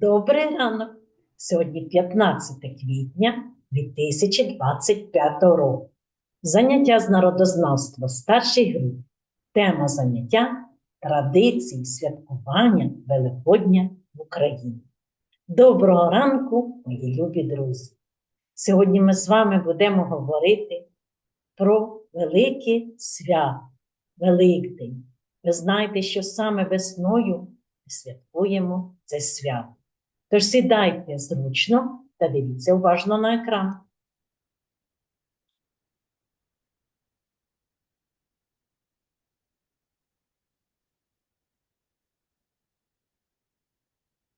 Добрий ранок! Сьогодні 15 квітня 2025 року. Заняття з народознавства старшій групі. Тема заняття традиції святкування Великодня в Україні. Доброго ранку, мої любі друзі! Сьогодні ми з вами будемо говорити про велике свято, Великдень. Ви знаєте, що саме весною ми святкуємо це свято. Тож сідайте зручно та дивіться уважно на екран.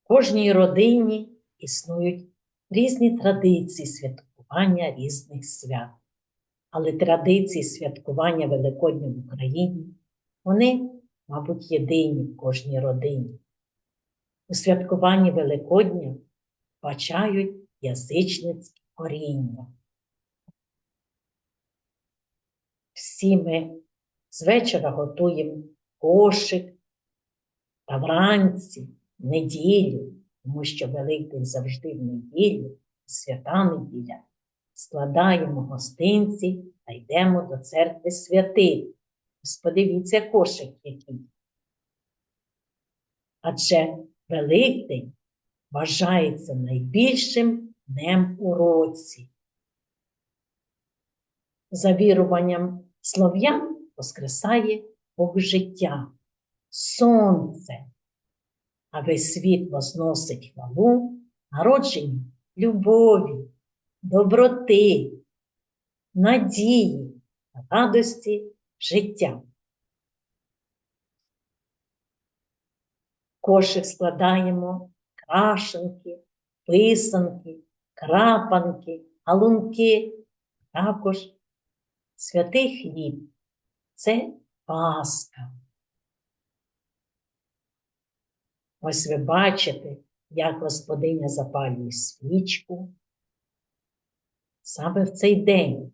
Кожній родині існують різні традиції святкування різних свят. Але традиції святкування Великодня в Україні, вони, мабуть, єдині в кожній родині. У святкуванні Великодня бачають язичницькі коріння. Всі ми з вечора готуємо кошик та вранці, в неділю, тому що Великдень завжди в неділю, свята неділя, складаємо гостинці та йдемо до церкви святих. Подивіться кошик який. Адже Великдень вважається найбільшим днем у році. За віруванням слов'ян воскресає Бог життя, сонце, а весь світ возносить хвалу народженню любові, доброти, надії, радості життя. Кошик складаємо крашенки, писанки, крапанки, галунки, також святий хліб. Це Пасха. Ось ви бачите, як господиня запалює свічку саме в цей день.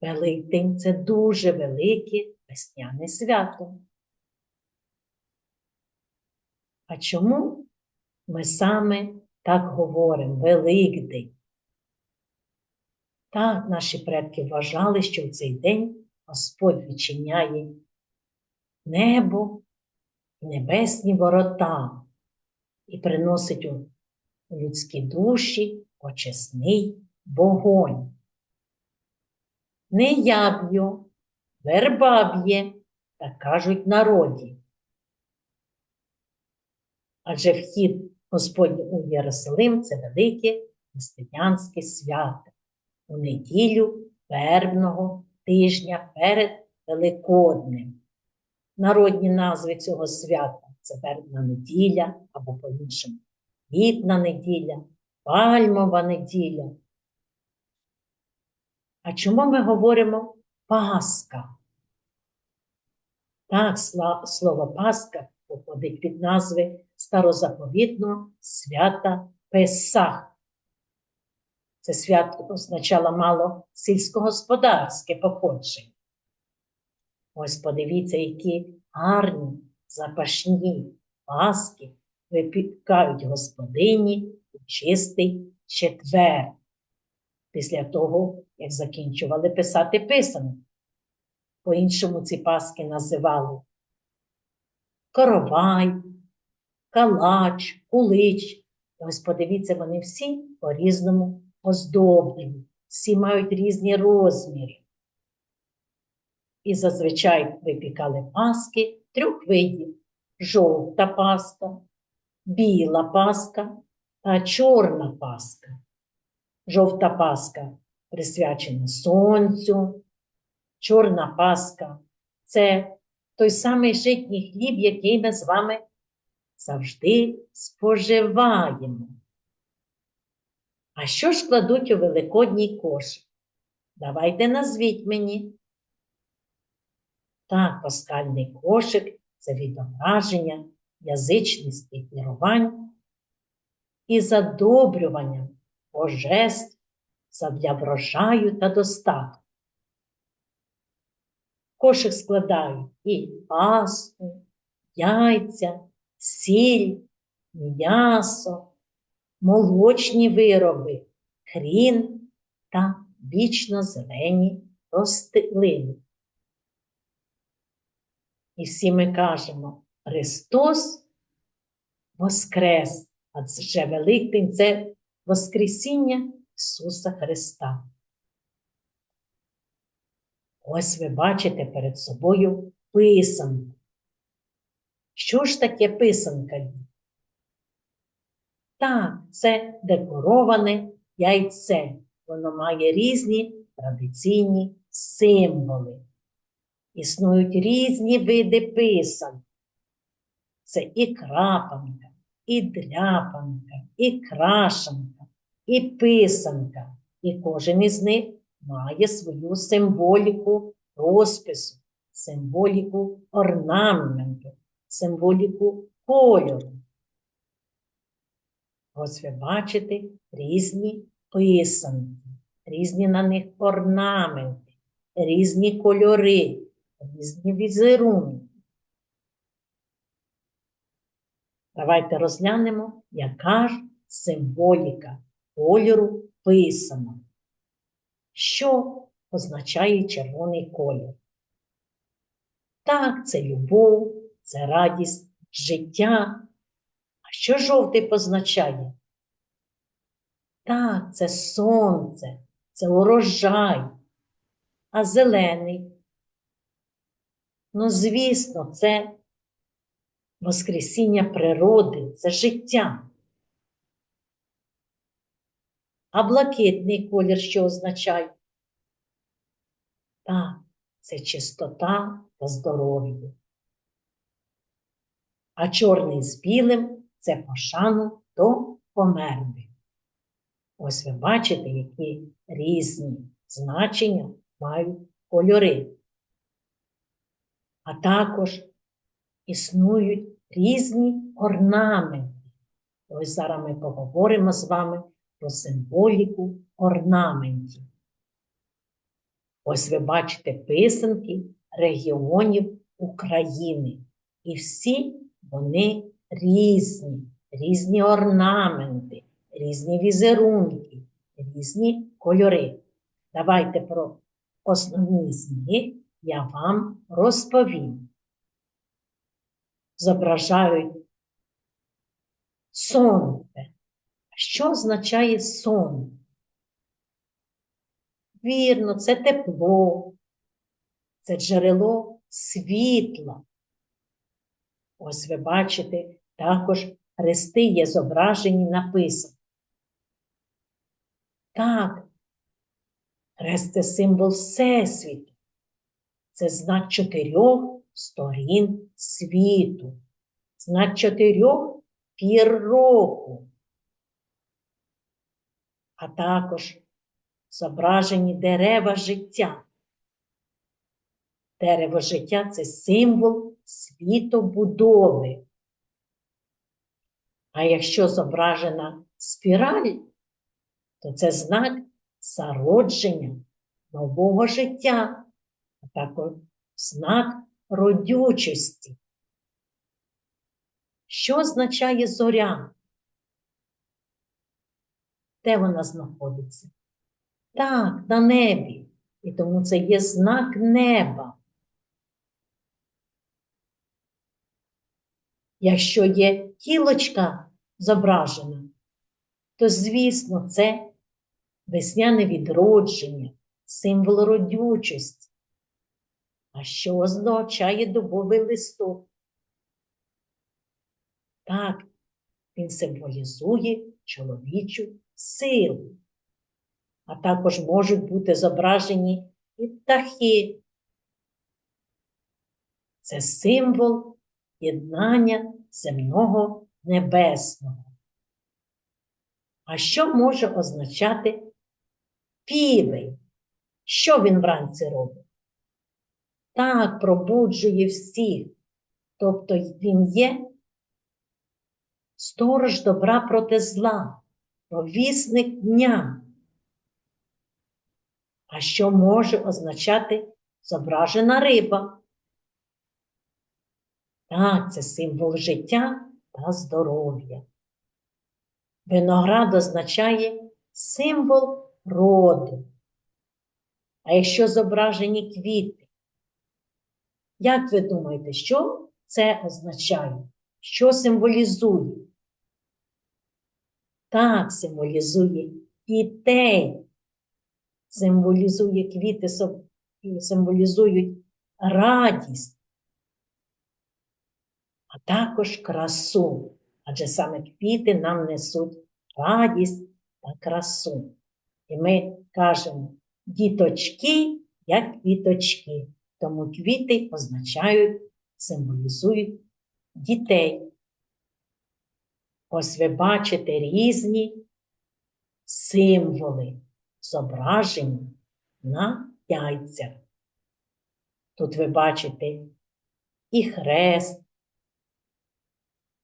Великдень це дуже велике весняне свято. А чому ми саме так говоримо Великдень? Так, наші предки вважали, що в цей день Господь відчиняє небо і небесні ворота і приносить у людські душі очисний вогонь. Не я б'ю, верба б'є, так кажуть народі. Адже вхід Господній у Єрусалим це велике християнське свято у неділю вербного тижня перед Великоднем. Народні назви цього свята це вербна неділя або по-іншому квітна неділя, пальмова неділя. А чому ми говоримо Пасха? Так, слово Пасха походить від назви старозаповітного свята Песах. Це свято означало мало сільськогосподарське походження. Ось подивіться, які гарні запашні паски випікають господині у чистий четвер, після того, як закінчували писати писанки. По-іншому ці паски називали коровай, калач, кулич. Ось подивіться, вони всі по-різному оздоблені, всі мають різні розміри. І зазвичай випікали паски трьох видів: жовта паска, біла паска та чорна паска. Жовта паска присвячена сонцю, чорна паска це той самий житній хліб, який ми з вами завжди споживаємо. А що ж кладуть у великодній кошик? Давайте назвіть мені. Так, паскальний кошик це відображення язичницьких вірувань і задобрювання божеств задля врожаю та достатку. Кошик складають і пасту, яйця, сіль, м'ясо, молочні вироби, хрін та вічно зелені рослини. І всі ми кажемо Христос Воскрес, адже Великдень це Воскресіння Ісуса Христа. Ось ви бачите перед собою писанку. Що ж таке писанка? Так, це декороване яйце. Воно має різні традиційні символи. Існують різні види писанок. Це і крапанка, і дряпанка, і крашанка, і писанка. І кожен із них має свою символіку розпису, символіку орнаменту, символіку кольору. Ось ви бачите різні писанки, різні на них орнаменти, різні кольори, різні візерунки. Давайте розглянемо, яка ж символіка кольору писанок. Що означає червоний колір? Так, це любов, це радість життя. А що жовтий позначає? Так, це сонце, це урожай, а зелений. Ну, звісно, це Воскресіння природи, це життя. А блакитний колір що означає? Так, це чистота та здоров'я. А чорний з білим це пошану до померли. Ось ви бачите, які різні значення мають кольори. А також існують різні орнаменти. Ось зараз ми поговоримо з вами про символіку орнаментів. Ось ви бачите писанки регіонів України. І всі вони різні, різні орнаменти, різні візерунки, різні кольори. Давайте про основні з них я вам розповім. Зображають сонце. Що означає сон? Вірно, це тепло, це джерело світла. Ось ви бачите, також хрести є зображені написані. Так, хрест це символ Всесвіту. Це знак чотирьох сторін світу, знак чотирьох пір року. А також зображені дерева життя. Дерево життя це символ світобудови. А якщо зображена спіраль, то це знак зародження нового життя, а також знак родючості. Що означає зоря? Де вона знаходиться? Так, на небі. І тому це є знак неба. Якщо є тілочка зображена, то, звісно, це весняне відродження, символ родючості. А що означає дубовий листок? Так, він символізує чоловічу силу. А також можуть бути зображені і птахи. Це символ єднання земного небесного. А що може означати півень? Що він вранці робить? Так, пробуджує всіх. Тобто він є сторож добра проти зла, провісник дня. А що може означати зображена риба? Так, це символ життя та здоров'я. Виноград означає символ роду. А якщо зображені квіти, як ви думаєте, що це означає? Що символізує? Так, символізує дітей, символізує квіти, символізують радість, а також красу. Адже саме квіти нам несуть радість та красу. І ми кажемо діточки, як квіточки. Тому квіти означають, символізують дітей. Ось ви бачите різні символи, зображені на яйцях. Тут ви бачите і хрест,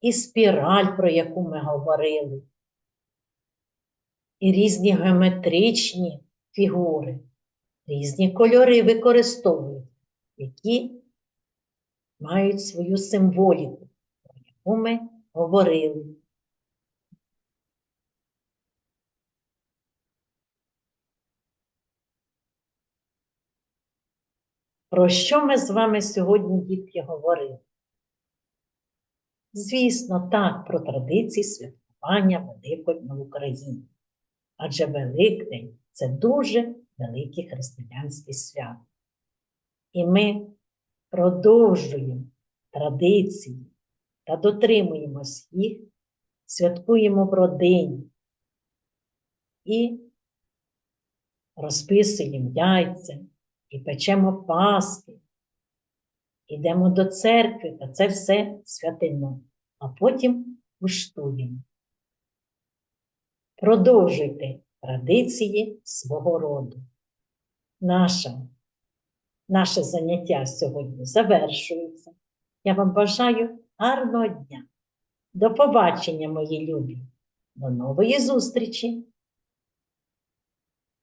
і спіраль, про яку ми говорили, і різні геометричні фігури, різні кольори використовують, які мають свою символіку, про яку ми говорили. Про що ми з вами сьогодні, дітки, говорили? Звісно, так, про традиції святкування Великодня в Україні. Адже Великдень це дуже велике християнське свято. І ми продовжуємо традиції та дотримуємось їх, святкуємо в родині і розписуємо яйця, і печемо паски, Ідемо до церкви, та це все святимо, а потім куштуємо. Продовжуйте традиції свого роду. Наша, наше заняття сьогодні завершується. Я вам бажаю гарного дня. До побачення, мої любі. До нової зустрічі!